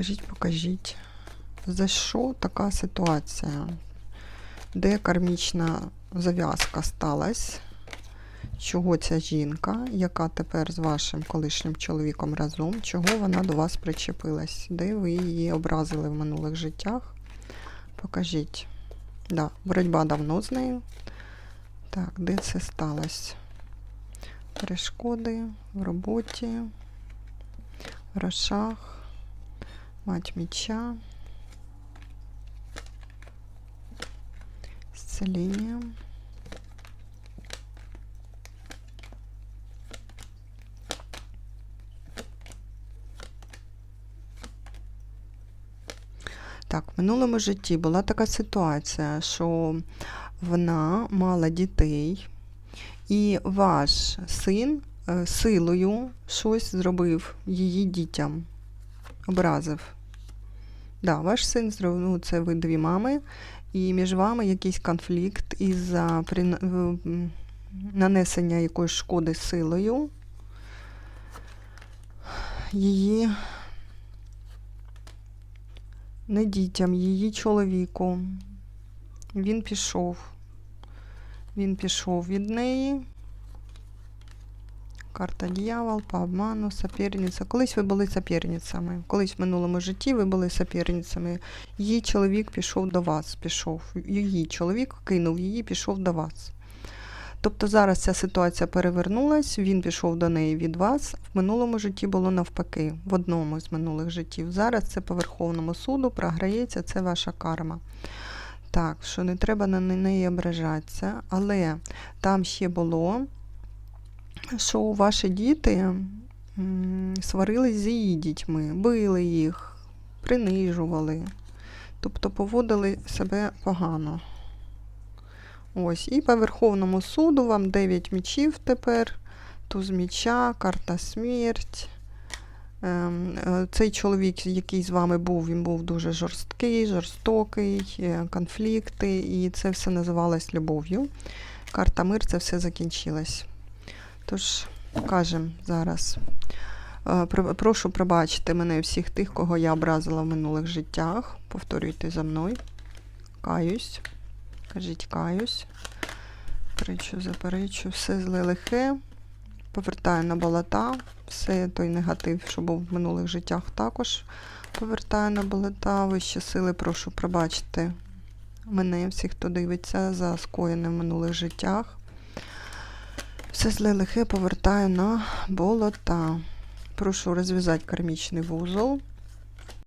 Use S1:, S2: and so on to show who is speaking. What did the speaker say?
S1: Скажіть, покажіть, за що така ситуація? Де кармічна зав'язка сталася? Чого ця жінка, яка тепер з вашим колишнім чоловіком разом, чого вона до вас причепилась? Де ви її образили в минулих життях? Покажіть. Да, боротьба давно з нею. Так, де це сталося? Перешкоди в роботі, в грошах, мать меча, исцеление. Так, в минулому житті була така ситуація, що вона мала дітей, і ваш син е, силою щось зробив її дітям, образив. Да, ваш син зробив, ну, це ви дві мами, і між вами якийсь конфлікт прина- в- м, нанесення якоїсь шкоди силою. Її не дітям, її чоловіку. Він пішов. Він пішов від неї. Карта дьявол, по обману, соперниця. Колись ви були соперницями. Колись в минулому житті ви були соперницями. Її чоловік пішов до вас. Пішов. Її чоловік кинув її, пішов до вас. Тобто зараз ця ситуація перевернулась, він пішов до неї від вас. В минулому житті було навпаки, в одному з минулих життів. Зараз це по Верховному суду програється, це ваша карма. Так, що не треба на неї ображатися, але там ще було, що ваші діти сварились з її дітьми, били їх, принижували, тобто поводили себе погано. Ось, і по Верховному суду вам 9 мічів тепер, туз міча, карта смерть. Ем, е, Цей чоловік, який з вами був, він був дуже жорсткий, жорстокий, е, конфлікти, і це все називалось любов'ю. Карта мир, це все закінчилось. Тож, кажемо зараз. Е, Прошу пробачити мене всіх тих, кого я образила в минулих життях. Повторюйте за мною. Каюсь. Кажіть, каюсь. Причу, заперечу, все зле лихе. Повертаю на болота. Все той негатив, що був в минулих життях, також повертаю на болота. Вищі сили, прошу пробачити мене, всіх, хто дивиться за скоєне в минулих життях. Все зле лихе повертаю на болота. Прошу розв'язати кармічний вузол.